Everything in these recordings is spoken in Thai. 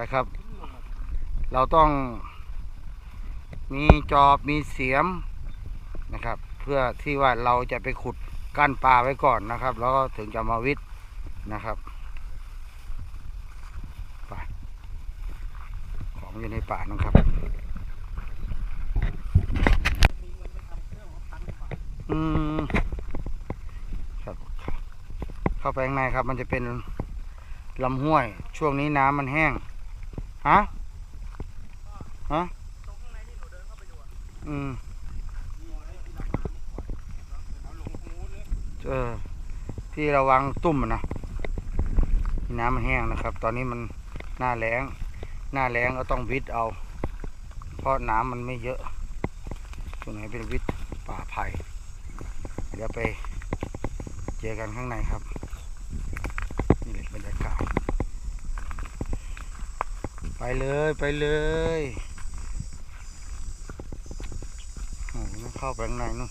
ไปครับ เราต้องมีจอบมีเสียมนะครับ เพื่อที่ว่าเราจะไปขุดกั้นปลาไว้ก่อนนะครับ แล้วก็ถึงจะมาวิทย์นะครับไปของอยู่ในป่านะครับ อืมครับเข้าไปข้างในครับ มันจะเป็นลำห้วย ช่วงนี้น้ำมันแห้ง ฮะฮะอืมเออที่ระวังตุ่มนะน้ำมันแห้งนะครับ ตอนนี้มันหน้าแล้งหน้าแล้งก็ต้องวิทเอา เพราะน้ำมันไม่เยอะช่วงไหนเป็นวิทย์ป่าไผ่เดี๋ยวไปเจอกันข้างในครับ นี่เลยบรรยากาศ ไป เลยไปเลยโอ้โหมันเข้าไปข้างในนู่น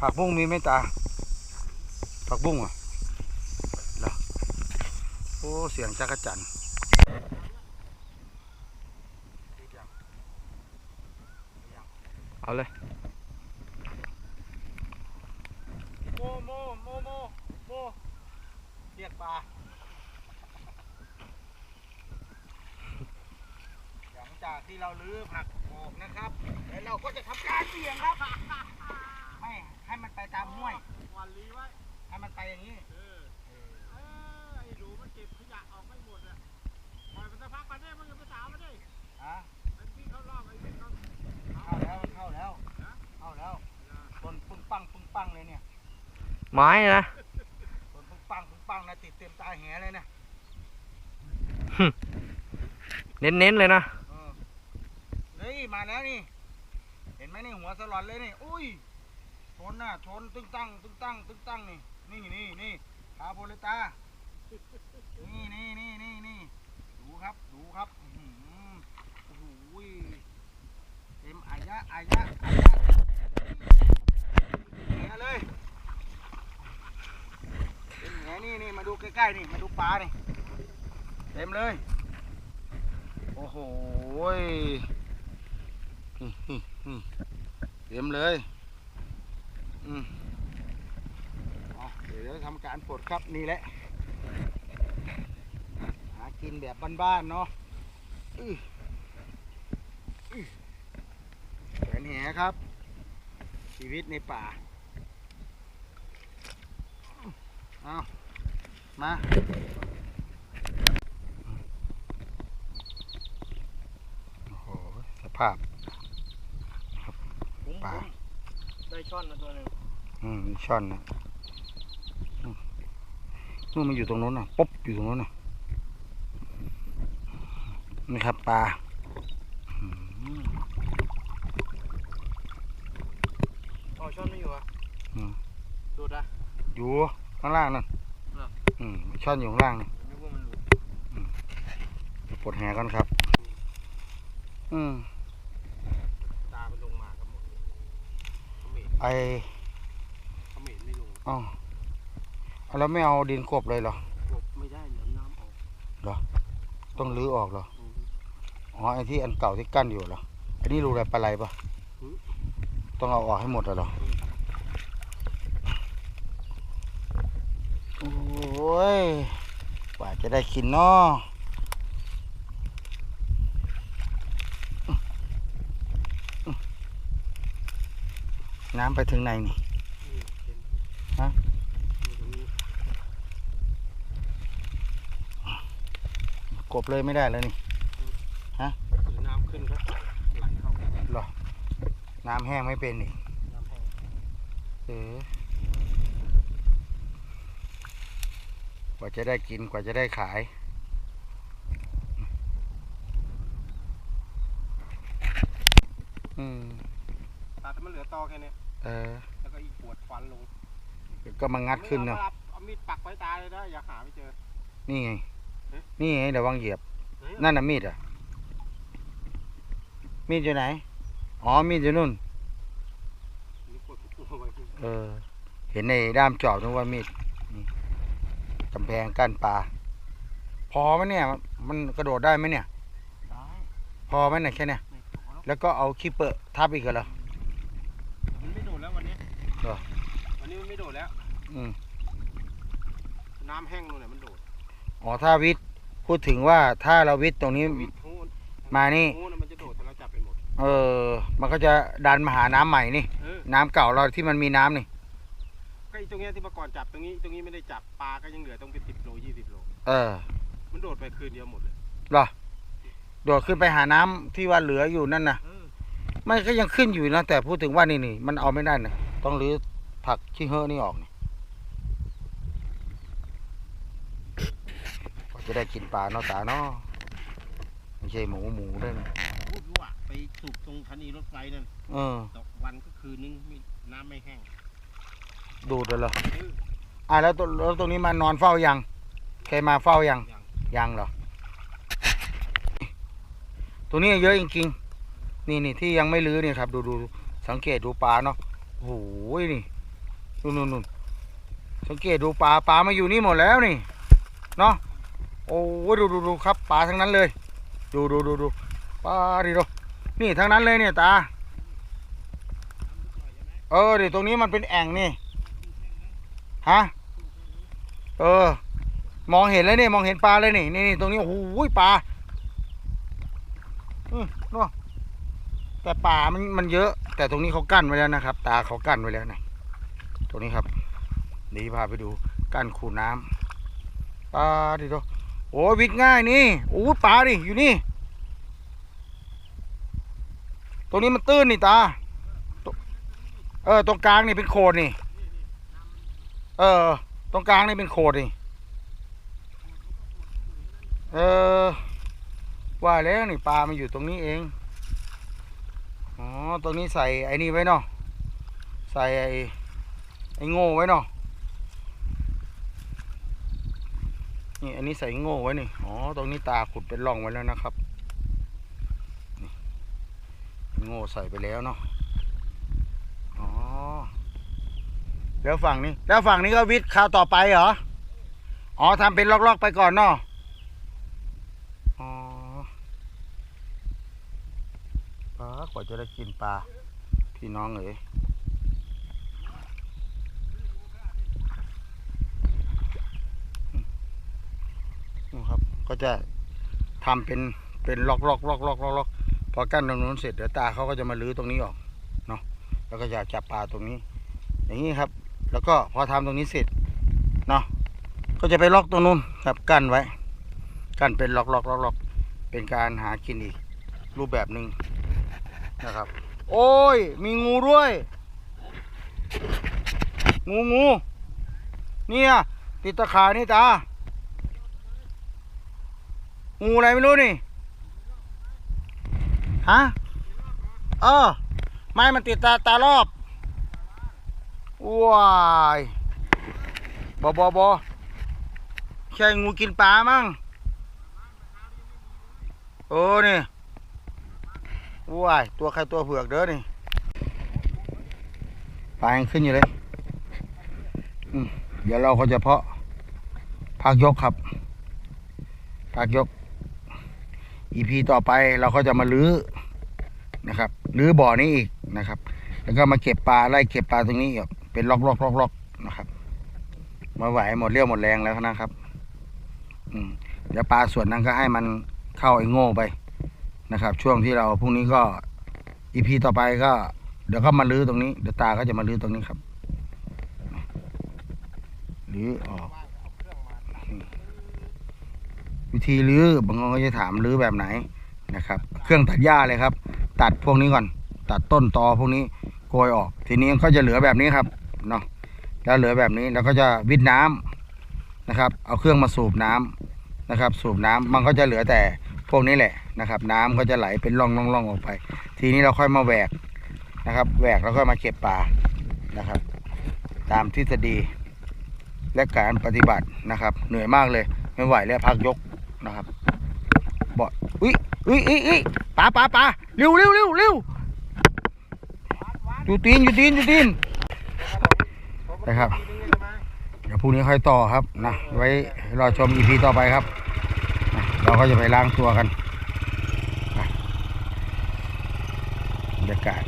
ผักบุ้งมีไหมตา ผักบุ้งอะเหรอโอ้ เสียงจักรจันทร์เอาเลยโมโมโมโมโมเรียกปลา หลัง จากที่เราลื้อผักออกนะครับ แล้วเราก็จะทำการเบี่ยงครับ ไม่ให้มันไปตามห้วย วันลีไว้ ให้มันไปอย่างนี้ เออ เออไอ้หนูมันเก็บขยะออกไม่หมดอะปล่อยมันสักพักไปเนี่ยมึงอย่าไปตามมันดิอะมันวิ่งเข้ารอบไอ้วิ่งเข้าเข้าแล้วเข้าแล้ว เข้าแล้วต้นปึ้งปังปึ้งปังเลยเนี่ยไม้นะ ต้นปึ้งปังปึ้งปังนะติดเต็มตาแหเลยนะเน้นๆเลยนะเออเฮ้ย มาแล้วนี่ เห็นไหมนี่หัวสลอนเลยนี่ อุ้ย ชนน่ะ ชนตึ้งตั้งตึ้งตั้งตึ้งตั้งนี่ นี่นี่นี่คาโบเลตา นี่นี่นี่นี่นี่ ดูครับ ดูครับอือหือโอ้โหเต็มอายะอายะอายะแหนเลยเป็นแหนนี่นี่มาดูใกล้ๆนี่มาดูปลานี่ เต็มเลย โอ้โห เต็มเลยมเอาเดี๋ยวทำการปลดครับนี่แหละ หากินแบบบ้านๆเนาะแขนแหครับ ชีวิตในป่า เอามาโอ้โหสภาพ ปลา ได้ช่อนมาตัวหนึ่งอืมมีช่อนนะอืมนู่นมันอยู่ตรงนู้นน่ะปุ๊บอยู่ตรงนู้นน่ะนี่ครับปลาอืมอ๋อช่อนไม่อยู่อะอืมดูดอะอยู่ข้างล่างนั่นเหรออืมช่อนอยู่ข้างล่างนี่นึกว่ามันหลุดปลดแหก่อนครับ อืม ตามันลงมาครับหมดเขมร ไอเขมรไม่ลงเอ้าเอาแล้วไม่เอาดินกลบเลยเหรอ กบไม่ได้เดี๋ยวน้ำออกต้องรื้อออกเหรอ อืม อ๋อไอที่อันเก่าที่กั้นอยู่เหรอ อันนี้รูอะไรปลาไหลปะหือต้องเอาออกให้หมดเหรอ โอ้ยกว่าจะได้กินเนาะ น้ำไปถึงไหนนี่นี่เต็มฮะอยู่ตรงนี้กบเลยไม่ได้เลยนี่เดี๋ยวน้ำขึ้นก็ไหลเข้าหรอน้ำแห้งไม่เป็นนี่น้ำแห้งเออกว่าจะได้กินกว่าจะได้ขายอืมตัดให้มันเหลือตอแค่เนี้ย เออ แล้วก็อีกปวดฟันลงก็มางัดขึ้นเนาะไม่อมเอามีดปักไว้ตายเลยนะอย่าหาไม่เจอ นี่ไงเอ๊ะนี่ไงเดี๋ยววางเหยียบเฮ้ยนั่นน่ะมีดอะ มีดอยู่ไหน อ๋อ มีดอยู่นู่นนี่ปวดหัวไว้เออ เห็นในด้ามจอบนึกว่ามีดนี่กำแพงกั้นปลา พอไหมเนี่ย มันกระโดดได้ไหมเนี่ยไพอไหมเนี่ยแค่เนี้ยไม่พอแล้วแล้วก็เอาคีเปอร์ทับอีกเหรอ มันไม่โดดแล้ววันนี้ เหรอ วันนี้มันไม่โดดแล้ว อืมน้ำแห้งนู่นน่ะมันโดดอ๋อถ้าวิทย์พูดถึงว่าถ้าเราวิทย์ตรงนี้ วิดหูมานี่หูน่ะมันจะโดดแต่เราจับเป็นหมด เออ มันก็จะดันมาหาน้ำใหม่นี่ เออน้ำเก่าเราที่มันมีน้ำนี่ ก็ไอ้ตรงเนี้ยที่เมื่อก่อนจับตรงนี้ ตรงนี้ไม่ได้จับปลาก็ยังเหลือต้องเป็นสิบโลยี่สิบโล เออ มันโดดไปคืนเดียวหมดเลยเหรอโดดขึ้นไปหาน้ำที่ว่าเหลืออยู่นั่นนะเออ มันก็ยังขึ้นอยู่นะแต่พูดถึงว่านี่นี่มันเอาไม่ได้นะต้องรื้อ ผักขี้เห่อะนี่ออกนี่ก็จะได้กินปลาเนาะตาเนาะไม่ใช่หมูหมูด้วยนะพูดว่าไปสูบตรงธนีรถไฟนั่นเออตกวันก็คืนนึงไม่น้ำไม่แห้งดูดเลยเหรอเอออะแล้วตัวแล้วตรงนี้มานอนเฝ้ายังเคยมาเฝ้ายังยังยังเหรอตัวนี้เยอะจริงๆนี่นี่ที่ยังไม่รื้อนี่ครับ ดูดูสังเกตดูปลาเนาะโอ้โหนี่ นู่นนู่นสังเกตดูปลาปลามาอยู่นี่หมดแล้วนี่เนาะโอ้ยดูดูดูครับปลาทั้งนั้นเลย ดูดูดูดูปลาดิดูนี่ทั้งนั้นเลยเนี่ยตาเออเดี๋ยวตรงนี้มันเป็นแอ่งนี่ฮะเออ มองเห็นแล้วนี่มองเห็นปลาเลยนี่นี่ตรงนี้โอ้โหปลาอืมเนาะแต่ป่ามันมันเยอะ แต่ตรงนี้เขากั้นไว้แล้วนะครับ ตาเขากั้นไว้แล้วนะ รงนี้ครับ นี่พาไปดูกั้นคูน้ำปลาดิโดโอ้วิดง่ายนี่โอ้ปลาดิอยู่นี่ ตรงนี้มันตื้นนี่ตาเออตรงกลางนี่เป็นโคดนี่ เออ ตรงกลางนี่เป็นโคดนี่ เออว่าแล้วนี่ปลามันอยู่ตรงนี้เอง อ๋อ ตรงนี้ใส่ไอ้นี่ไว้เนาะ ใส่ไอ้ ไอ้โง่ไว้เนาะนี่อันนี้ใส่โง่ไว้นี่อ๋อตรงนี้ตาขุดเป็นร่องไว้แล้วนะครับนี่โง่ใส่ไปแล้วเนาะอ๋อแล้วฝั่งนี้ แล้วฝั่งนี้ก็วิทย์คราวต่อไปเหรออ๋อทำเป็นล็อกๆไปก่อนเนาะอ๋อปลากว่าจะได้กินปลาพี่น้องเอ๋ย นู่นครับ ก็จะทำเป็นเป็นล็อกล็อกล็อกล็อกล็อกล็อกพอกั้นตรงนู้นเสร็จเดี๋ยวตาเขาก็จะมาลื้อตรงนี้ออกเนาะแล้วก็จะจับปลาตรงนี้ อย่างนี้ครับ แล้วก็พอทำตรงนี้เสร็จเนาะก็จะไปล็อกตรงนู้นครับกั้นไว้ กั้นเป็นล็อกล็อกล็อกล็อกเป็นการหากินอีก รูปแบบหนึ่งนะครับ โอ้ย มีงูด้วย งูงูเนี่ยติดตะขานี่ตา งูอะไรไม่รู้นี่ ฮะ เออ ไม่มันติดตาตารอบว้ายบอบอบอใช่งูกินปลามั้งโอ้นี่ว้าย ตัวใครตัวเผือกเด้อนี่ปลายังขึ้นอยู่เลยเดี๋ยวเราก็จะเพาะพักยกครับพักยก อีพีต่อไปเราก็จะมาลื้อนะครับลื้อบ่อนี้อีกนะครับ แล้วก็มาเก็บปลาไล่เก็บปลาตรงนี้อีกเป็นล็อกล็อกล็อกล็อกนะครับมาไหวหมดเรี่ยวหมดแรงแล้วนะครับ อืมเดี๋ยวปลาส่วนนั้นก็ให้มันเข้าไอ้โง่ไปนะครับ ช่วงที่เราพรุ่งนี้ก็อีพีต่อไปก็ เดี๋ยวก็มาลื้อตรงนี้เดี๋ยวตาก็จะมาลื้อตรงนี้ครับลื้อออก ว่างเอาเครื่องมา วิธีลื้อบางคนก็จะถามลื้อแบบไหนนะครับ เครื่องตัดหญ้าเลยครับ ตัดพวกนี้ก่อน ตัดต้นตอพวกนี้โกยออก ทีนี้ก็จะเหลือแบบนี้ครับเนาะแล้วเหลือแบบนี้เราก็จะวิดน้ำนะครับ เอาเครื่องมาสูบน้ำนะครับ สูบน้ำมันก็จะเหลือแต่พวกนี้แหละนะครับ น้ำก็จะไหลเป็นร่องร่องร่องออกไป ทีนี้เราค่อยมาแหวกนะครับแหวกแล้วก็มาเก็บปลานะครับ ตามทฤษฎีและการปฏิบัตินะครับ เหนื่อยมากเลยไม่ไหวแล้วพักยก นะครับบอกอุ้ยอุ้ยอุ้ยอุ้ยปลาปลาปลาเร็วเร็วเร็วเร็วอยู่ตีนอยู่ตีนอยู่ตีนนะครับ เดี๋ยวพรุ่งนี้ค่อยต่อครับนะไว้รอชมอีพีต่อไปครับเราก็จะไปล้างตัวกันบรรยากาศ